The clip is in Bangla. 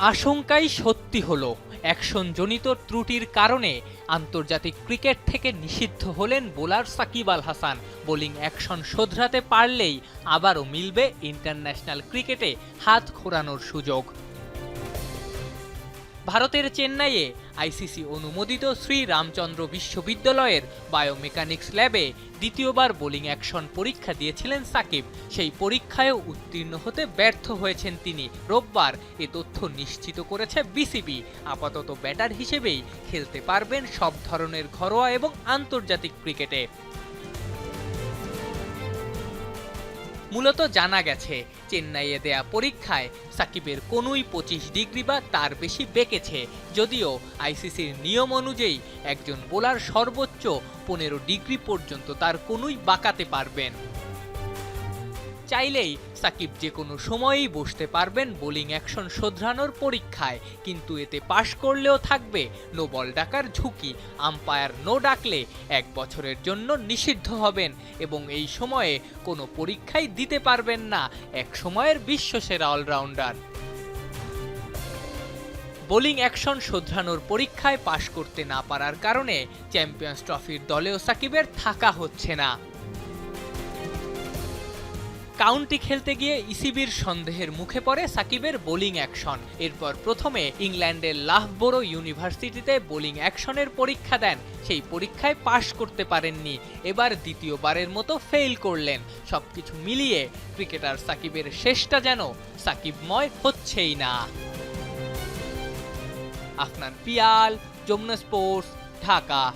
আশঙ্কাই সত্যি হলো। অ্যাকশনজনিত ত্রুটির কারণে আন্তর্জাতিক ক্রিকেট থেকে নিষিদ্ধ হলেন bowler Shakib Al Hasan. Bowling action শোধরাতে পারলেই আবারও মিলবে ইন্টারন্যাশনাল ক্রিকেটে হাত খোরানোর সুযোগ। ভারতের চেন্নাইয়ে আইসিসি অনুমোদিত শ্রী রামচন্দ্র বিশ্ববিদ্যালয়ের বায়োমেকানিক্স ল্যাবে দ্বিতীয়বার বোলিং অ্যাকশন পরীক্ষা দিয়েছিলেন সাকিব। সেই পরীক্ষায়ও উত্তীর্ণ হতে ব্যর্থ হয়েছেন তিনি। রোববার এ তথ্য নিশ্চিত করেছে বিসিবি। আপাতত ব্যাটার হিসেবেই খেলতে পারবেন সব ধরনের ঘরোয়া এবং আন্তর্জাতিক ক্রিকেটে। মূলত জানা গেছে, চেন্নাইয়ে দেয়া পরীক্ষায় সাকিবের কোনোই পঁচিশ ডিগ্রি বা তার বেশি বেঁকেছে। যদিও আইসিসির নিয়ম অনুযায়ী একজন বোলার সর্বোচ্চ পনেরো ডিগ্রি পর্যন্ত তার কোনোই বাঁকাতে পারবেন। চাইলেই সাকিব যে কোনো সময়েই বসতে পারবেন বোলিং অ্যাকশন শোধরানোর পরীক্ষায়, কিন্তু এতে পাশ করলেও থাকবে নো বল ডাকার ঝুঁকি। আম্পায়ার নো ডাকলে এক বছরের জন্য নিষিদ্ধ হবেন এবং এই সময়ে কোনো পরীক্ষাই দিতে পারবেন না এক সময়ের বিশ্বসেরা অলরাউন্ডার। বোলিং অ্যাকশন শোধরানোর পরীক্ষায় পাশ করতে না পারার কারণে চ্যাম্পিয়ন্স ট্রফির দলেও সাকিবের থাকা হচ্ছে না। কাউন্টি খেলতে গিয়ে ইসিবির সন্দেহের মুখে পড়ে সাকিবের বোলিং অ্যাকশন। এরপর প্রথমে ইংল্যান্ডের লাহবোরো ইউনিভার্সিটিতে বোলিং অ্যাকশনের পরীক্ষা দেন। সেই পরীক্ষায় পাশ করতে পারেননি। এবার দ্বিতীয়বারের মতো ফেল করলেন। সবকিছু মিলিয়ে ক্রিকেটার সাকিবের শেষটা যেন সাকিবময় হচ্ছেই না। আফনান পিয়াল, যমুনা স্পোর্টস, ঢাকা।